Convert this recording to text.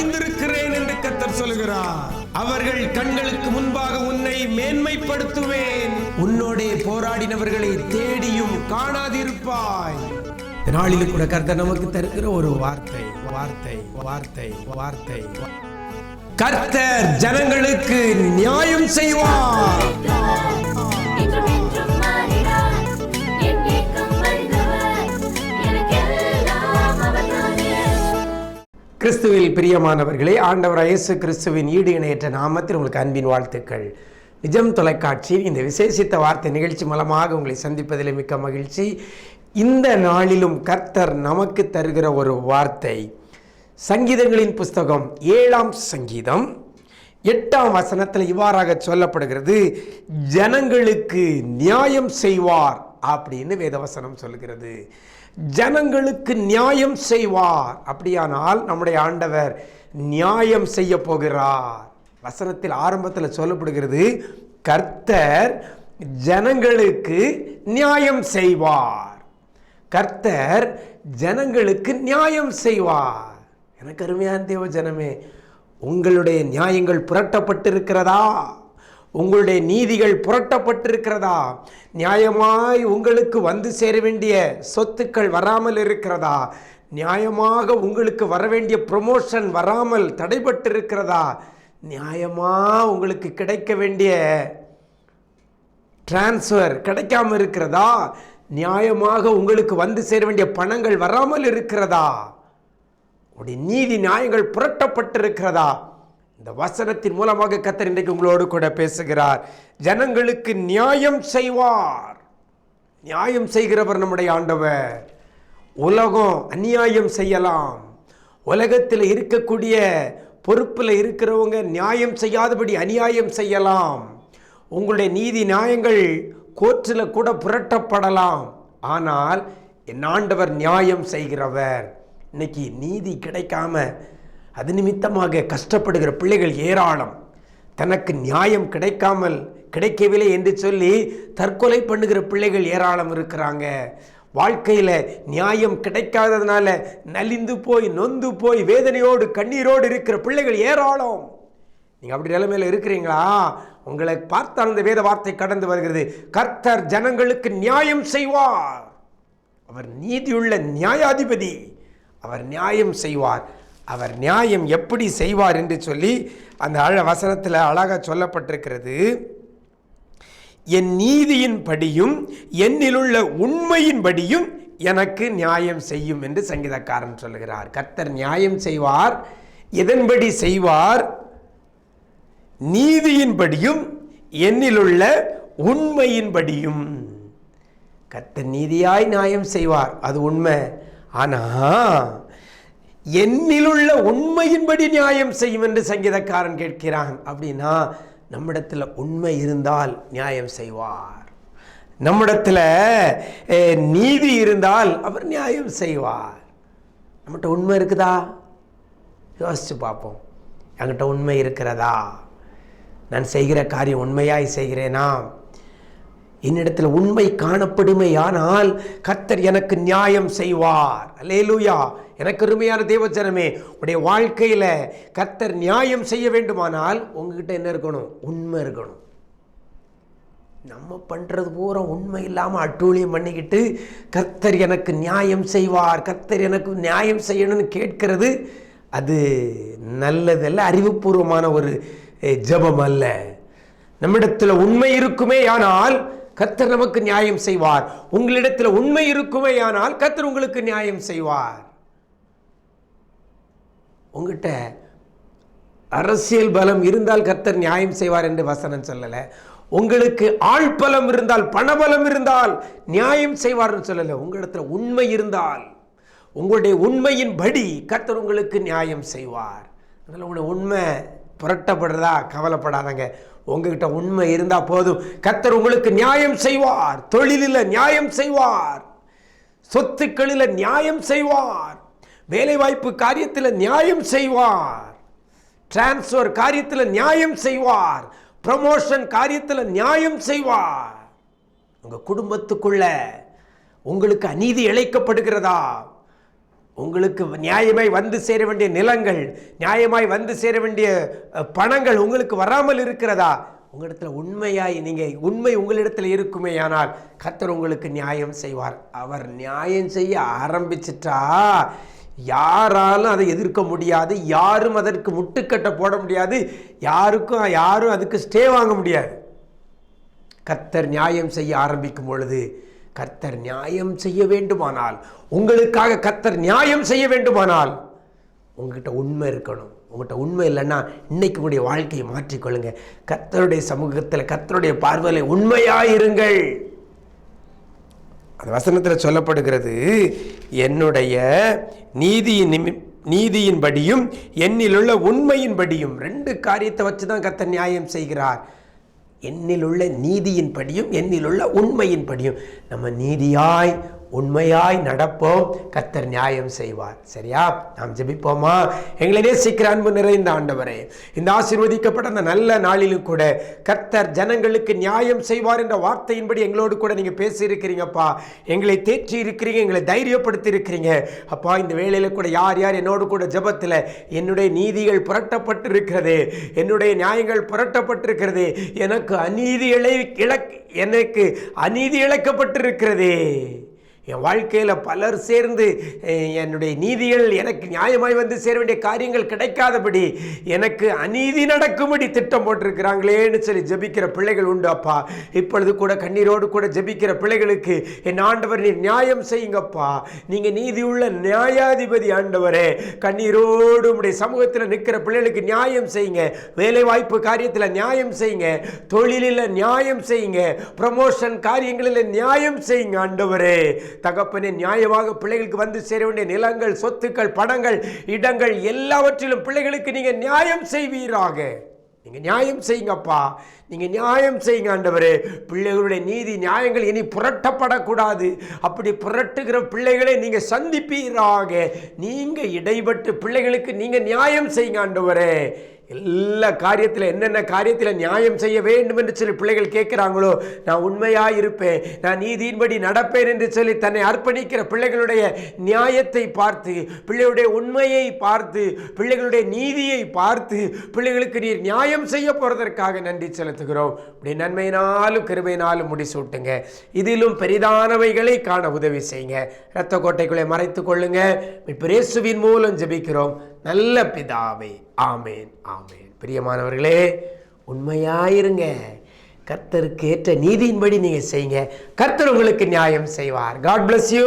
வைந்திருக்கிறேன் என்று கத்தர் சொல்கிறார் அவர்கள் கண்களுக்கு முன்பாக உன்னை மேன்மைப்படுத்துவேன். உன்னோடே போராடினவர்களை தேடியும் காணாதிருப்பாய். இந்த நாளில் கூட கர்த்தர் நமக்கு தருகிற ஒரு வார்த்தை வார்த்தை வார்த்தை வார்த்தை. கர்த்தர் ஜனங்களுக்கு நியாயம் செய்வார். கிறிஸ்துவில் பிரியமானவர்களே ஆண்டவர் இயேசு கிறிஸ்துவின் ஈடு இணையற்ற நாமத்தில் உங்களுக்கு அன்பின் வாழ்த்துக்கள். நிஜம் தொலைக்காட்சியில் இந்த விசேஷித்த வார்த்தை நிகழ்ச்சி மூலமாக உங்களை சந்திப்பதில் மிக்க மகிழ்ச்சி. இந்த நாளிலும் கர்த்தர் நமக்கு தருகிற ஒரு வார்த்தை சங்கீதங்களின் புஸ்தகம் ஏழாம் சங்கீதம் எட்டாம் வசனத்தில் இவ்வாறாக சொல்லப்படுகிறது ஜனங்களுக்கு நியாயம் செய்வார். அப்படின்னு வேதவசனம் சொல்கிறது ஜனங்களுக்கு நியாயம் செய்வார். அப்படியானால் நம்முடைய ஆண்டவர் நியாயம் செய்ய போகிறார். வசனத்தில் ஆரம்பத்தில் சொல்லப்படுகிறது கர்த்தர் ஜனங்களுக்கு நியாயம் செய்வார். கர்த்தர் ஜனங்களுக்கு நியாயம் செய்வார். எனக்கு அருமையான தேவ ஜனமே உங்களுடைய நியாயங்கள் புரட்டப்பட்டிருக்கிறதா? உங்களுடைய நீதிகள் புரட்டப்பட்டிருக்கிறதா? நியாயமாய் உங்களுக்கு வந்து சேர வேண்டிய சொத்துக்கள் வராமல் இருக்கிறதா? நியாயமாக உங்களுக்கு வர வேண்டிய ப்ரொமோஷன் வராமல் தடைபட்டிருக்கிறதா? நியாயமாக உங்களுக்கு கிடைக்க வேண்டிய டிரான்ஸ்ஃபர் கிடைக்காம இருக்கிறதா? நியாயமாக உங்களுக்கு வந்து சேர வேண்டிய பணங்கள் வராமல் இருக்கிறதா? உடைய நீதி நியாயங்கள் புரட்டப்பட்டிருக்கிறதா? இந்த வசனத்தின் மூலமாக கத்தர் இன்றைக்கு உங்களோடு கூட பேசுகிறார். ஜனங்களுக்கு நியாயம் செய்வார். நியாயம் செய்கிறவர் நம்முடைய ஆண்டவர். உலகம் அநியாயம் செய்யலாம். உலகத்தில் இருக்கக்கூடிய பொறுப்பில் இருக்கிறவங்க நியாயம் செய்யாதபடி அநியாயம் செய்யலாம். உங்களுடைய நீதி நியாயங்கள் கோர்ட்டில் கூட புரட்டப்படலாம். ஆனால் என் ஆண்டவர் நியாயம் செய்கிறவர். இன்னைக்கு நீதி கிடைக்காம அது நிமித்தமாக கஷ்டப்படுகிற பிள்ளைகள் ஏராளம். தனக்கு நியாயம் கிடைக்காமல் கிடைக்கவில்லை என்று சொல்லி தற்கொலை பண்ணுகிற பிள்ளைகள் ஏராளம் இருக்கிறாங்க. வாழ்க்கையில் நியாயம் கிடைக்காததுனால நலிந்து போய் நொந்து போய் வேதனையோடு கண்ணீரோடு இருக்கிற பிள்ளைகள் ஏராளம். நீங்கள் அப்படி நிலைமையில் இருக்கிறீங்களா? உங்களை பார்த்தால் அந்த வேத வார்த்தை கடந்து வருகிறது. கர்த்தர் ஜனங்களுக்கு நியாயம் செய்வார். அவர் நீதியுள்ள நியாயாதிபதி. அவர் நியாயம் செய்வார். அவர் நியாயம் எப்படி செய்வார் என்று சொல்லி அந்த அழ வசனத்தில் அழகாக சொல்லப்பட்டிருக்கிறது. என் நீதியின்படியும் என்னிலுள்ள உண்மையின்படியும் எனக்கு நியாயம் செய்யும் என்று சங்கீதக்காரன் சொல்லுகிறார் கர்த்தர் நியாயம் செய்வார் எதன்படி செய்வார்? நீதியின்படியும் என்னிலுள்ள உண்மையின்படியும் கர்த்தர் நீதியாய் நியாயம் செய்வார் அது உண்மை. ஆனா என்னிலுள்ள உண்மையின்படி நியாயம் செய்யும் என்று சங்கீதக்காரன் கேட்கிறான். அப்படின்னா நம்மிடத்தில் உண்மை இருந்தால் நியாயம் செய்வார். நம்மிடத்தில் நீதி இருந்தால் அவர் நியாயம் செய்வார். நம்மகிட்ட உண்மை இருக்குதா? யோசிச்சு பார்ப்போம். என்கிட்ட உண்மை இருக்கிறதா? நான் செய்கிற காரியம் உண்மையாய் செய்கிறேனா? என்னிடத்தில் உண்மை காணப்படுமையானால் கர்த்தர் எனக்கு நியாயம் செய்வார். அலேலூயா எனக்கு அருமையான தேவச்சனமே உடைய வாழ்க்கையில் கர்த்தர் நியாயம் செய்ய வேண்டுமானால் உங்ககிட்ட என்ன இருக்கணும்? உண்மை இருக்கணும். நம்ம பண்ணுறது பூரா உண்மை இல்லாமல் அட்டூழியம் பண்ணிக்கிட்டு கர்த்தர் எனக்கு நியாயம் செய்வார். கர்த்தர் எனக்கு நியாயம் செய்யணும்னு கேட்கிறது அது நல்லதல்ல அறிவுபூர்வமான ஒரு ஜபம் ஜெபம் அல்ல. நம்மிடத்தில் உண்மை இருக்குமே ஆனால் கத்தர் நமக்கு நியாயம் செய்வார். உங்களிடத்தில் உண்மை இருக்குமே ஆனால் உங்களுக்கு நியாயம் செய்வார். உங்ககிட்ட அரசியல் பலம் இருந்தால் கத்தர் நியாயம் செய்வார் என்று வசனம் சொல்லலை. உங்களுக்கு ஆள் பலம் இருந்தால் பணபலம் இருந்தால் நியாயம் செய்வார்னு சொல்லலை. உங்களிடத்தில் உண்மை இருந்தால் உங்களுடைய உண்மையின் படி கத்தர் உங்களுக்கு நியாயம் செய்வார். அதனால் உங்களுடைய உண்மை புரட்டப்படுறதா கவலைப்படாதங்க. உங்ககிட்ட உண்மை இருந்தால் போதும். கத்தர் உங்களுக்கு நியாயம் செய்வார். தொழிலில் நியாயம் செய்வார். சொத்துக்களில் நியாயம் செய்வார். வேலைவாய்ப்பு காரியத்தில் நியாயம் செய்வார். டிரான்ஸ்ஃபர் காரியத்தில் நியாயம் செய்வார். ப்ரமோஷன் காரியத்தில் நியாயம் செய்வார். உங்கள் குடும்பத்துக்குள்ள உங்களுக்கு அநீதி இழைக்கப்படுகிறதா? உங்களுக்கு நியாயமாய் வந்து சேர வேண்டிய நிலங்கள் நியாயமாய் வந்து சேர வேண்டிய பணங்கள் உங்களுக்கு வராமல் இருக்கிறதா? உங்களிடத்தில் உண்மையாய் நீங்கள் உண்மை உங்களிடத்தில் இருக்குமே ஆனால் கத்தர் உங்களுக்கு நியாயம் செய்வார். அவர் நியாயம் செய்ய ஆரம்பிச்சிட்டா யாராலும் அதை எதிர்க்க முடியாது யாரும் அதற்கு முட்டுக்கட்டை போட முடியாது யாருக்கும் யாரும் அதுக்கு ஸ்டே வாங்க முடியாது. கத்தர் நியாயம் செய்ய ஆரம்பிக்கும் பொழுது கர்த்தர் நியாயம் செய்ய வேண்டுமானால் உங்களுக்காக கர்த்தர் நியாயம் செய்ய வேண்டுமானால் உங்ககிட்ட உண்மை இருக்கணும். உங்கள்கிட்ட உண்மை இல்லைன்னா இன்னைக்கு உங்களுடைய வாழ்க்கையை மாற்றிக்கொள்ளுங்க. கர்த்தருடைய சமூகத்தில் கர்த்தருடைய பார்வையில் உண்மையாக இருங்கள். அந்த வசனத்தில் சொல்லப்படுகிறது என்னுடைய நீதியின் நிமி நீதியின்படியும் என்னிலுள்ள உண்மையின்படியும். ரெண்டு காரியத்தை வச்சு தான் கர்த்தர் நியாயம் செய்கிறார். என்னிலுள்ள நீதியின்படியும் என்னிலுள்ள உண்மையின்படியும் நம்ம நீதியாய் உண்மையாய் நடப்போம். கத்தர் நியாயம் செய்வார். சரியா? நாம் ஜெபிப்போமா? எங்களை நேசிக்கிற அன்பு நிறைந்த ஆண்டவரே இந்த ஆசீர்வதிக்கப்பட்ட அந்த நல்ல நாளிலும் கூட கர்த்தர் ஜனங்களுக்கு நியாயம் செய்வார் என்ற வார்த்தையின்படி எங்களோடு கூட நீங்கள் பேசியிருக்கிறீங்கப்பா. எங்களை தேற்றி இருக்கிறீங்க எங்களை தைரியப்படுத்தி இருக்கிறீங்க அப்பா இந்த வேலையில் கூட யார் யார் என்னோடு கூட ஜெபத்தில் என்னுடைய நீதிகள் புரட்டப்பட்டு இருக்கிறது என்னுடைய நியாயங்கள் புரட்டப்பட்டிருக்கிறது எனக்கு அநீதி இழை இழக் எனக்கு அநீதி இழக்கப்பட்டிருக்கிறது. என் வாழ்க்கையில் பலர் சேர்ந்து என்னுடைய நீதிகள் எனக்கு நியாயமாய் வந்து சேர வேண்டிய காரியங்கள் கிடைக்காதபடி எனக்கு அநீதி நடக்கும்படி திட்டம் போட்டிருக்கிறாங்களேன்னு சொல்லி ஜெபிக்கிற பிள்ளைகள் உண்டு அப்பா. இப்பொழுது கூட கண்ணீரோடு கூட ஜெபிக்கிற பிள்ளைகளுக்கு என் ஆண்டவர் நீ நியாயம் செய்யுங்கப்பா. நீங்கள் நீதியுள்ள நியாயாதிபதி ஆண்டவரே. கண்ணீரோடு உடைய சமூகத்தில் நிற்கிற பிள்ளைகளுக்கு நியாயம் செய்யுங்க. வேலை வாய்ப்பு காரியத்தில் நியாயம் செய்யுங்க. தொழிலில் நியாயம் செய்யுங்க. ப்ரமோஷன் காரியங்களில் நியாயம் செய்யுங்க ஆண்டவரே. தகப்பனே நியாயமாக பிள்ளைகளுக்கு வந்து சேர வேண்டிய நிலங்கள் சொத்துக்கள் பணங்கள் இடங்கள் எல்லாவற்றிலும் பிள்ளைகளுக்கு நீங்க நியாயம் செய்வீராக. நீங்க நியாயம் செய்யுங்கப்பா. நீங்க நியாயம் செய்யுங்க ஆண்டவரே. பிள்ளைகளுடைய நீதி நியாயங்கள் இனி புரட்டப்படக்கூடாது. அப்படி புரட்டுகிற பிள்ளைகளை நீங்க சந்திப்பீராக. நீங்க இடைப்பட்டு பிள்ளைகளுக்கு நீங்க நியாயம் செய்யுங்க ஆண்டவரே. எல்லா காரியத்தில் என்னென்ன காரியத்தில் நியாயம் செய்ய வேண்டும் என்று சொல்லி பிள்ளைகள் கேட்குறாங்களோ நான் உண்மையாக இருப்பேன் நான் நீதியின்படி நடப்பேன் என்று சொல்லி தன்னை அர்ப்பணிக்கிற பிள்ளைகளுடைய நியாயத்தை பார்த்து பிள்ளைகளுடைய உண்மையை பார்த்து பிள்ளைகளுடைய நீதியை பார்த்து பிள்ளைகளுக்கு நீர் நியாயம் செய்ய போகிறதற்காக நன்றி செலுத்துகிறோம். இப்படி நன்மையினாலும் கிருமையினாலும் முடிசூட்டுங்க. இதிலும் பெரிதானவைகளை காண உதவி செய்யுங்க. இரத்த கோட்டைக்குள்ளே மறைத்து கொள்ளுங்க. பிரேசுவின் மூலம் ஜெபிக்கிறோம். நல்ல பிதாவே. ஆமேன் ஆமேன். பிரியமானவர்களே உண்மையாயிருங்க. கர்த்தருக்கு ஏற்ற நீதியின்படி நீங்க செய்யுங்க கர்த்தர் உங்களுக்கு நியாயம் செய்வார். God bless you